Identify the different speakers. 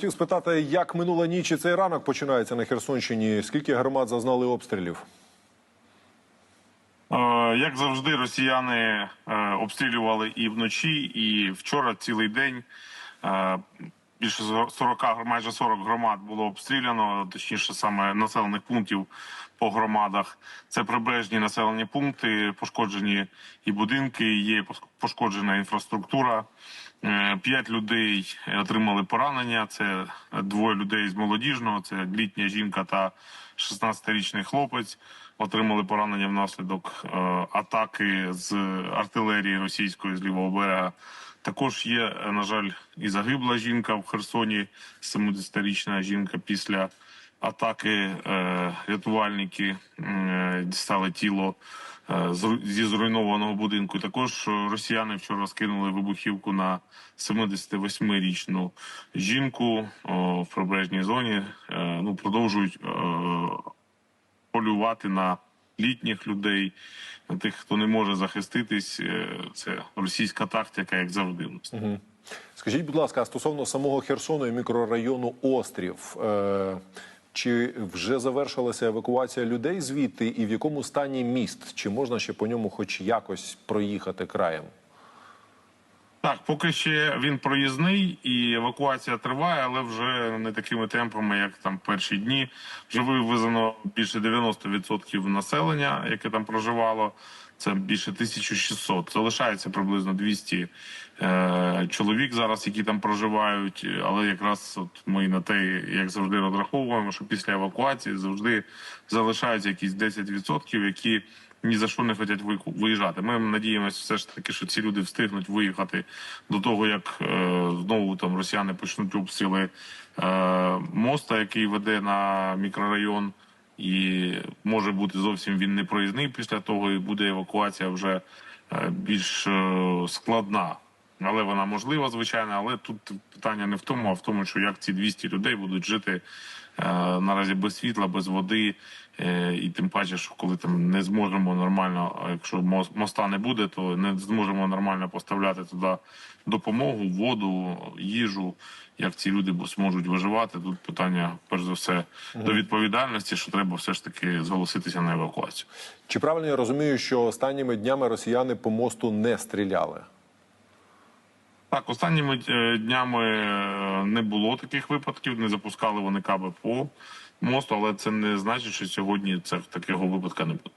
Speaker 1: Хотів спитати, як минула ніч і цей ранок починається на Херсонщині? Скільки громад зазнали обстрілів?
Speaker 2: Е, Як завжди, росіяни е, обстрілювали і вночі, і вчора цілий день. Е, Більше 40, майже 40 громад було обстріляно, точніше саме населених пунктів по громадах. Це прибережні населені пункти, пошкоджені і будинки, є пошкоджена інфраструктура. Е, П'ять людей отримали поранення. Це двоє людей з молодіжного, це літня жінка та 16-річний хлопець. Отримали поранення внаслідок е, атаки з артилерії російської з лівого берега. Також є, е, на жаль, і загибла жінка в Херсоні, 70-річна жінка після атаки. Рятувальники дістали тіло е, зі зруйнованого будинку. Також е, росіяни вчора скинули вибухівку на 78-річну жінку в прибережній зоні. Е, Ну продовжують полювати на літніх людей, на тих, хто не може захиститись. Це російська тактика, як завжди.
Speaker 1: Скажіть, будь ласка, стосовно самого Херсону і мікрорайону Острів, чи вже завершилася евакуація людей звідти, і в якому стані міст? Чи можна ще по ньому хоч якось проїхати краєм?
Speaker 2: Так, поки ще він проїзний і евакуація триває, але вже не такими темпами, як там перші дні. Вже вивезено більше 90% населення, яке там проживало. Це більше 1600. Залишається приблизно 200 е, чоловік зараз, які там проживають. Але якраз от ми на те, як завжди, розраховуємо, що після евакуації завжди залишаються якісь 10%, які ні за що не хочуть ви- виїжджати. Ми надіємося, все ж таки, що ці люди встигнуть виїхати до того, як е, знову там росіяни почнуть обстріли е, моста, який веде на мікрорайон, і може бути зовсім він не проїзний після того, і буде евакуація вже е, більш е, складна. Але вона можлива, звичайно. Але тут питання не в тому, а в тому, що як ці 200 людей будуть жити е, наразі без світла, без води. Е, і тим паче, що коли там не зможемо нормально, якщо мос- моста не буде, то не зможемо нормально поставляти туди допомогу, воду, їжу. Як ці люди зможуть виживати? Тут питання, перш за все, до відповідальності, що треба все ж таки зголоситися на евакуацію.
Speaker 1: Чи правильно я розумію, що останніми днями росіяни по мосту не стріляли?
Speaker 2: Так, останніми е, днями е, не було таких випадків, не запускали вони каби по мосту, але це не значить, що сьогодні це такого випадка не буде.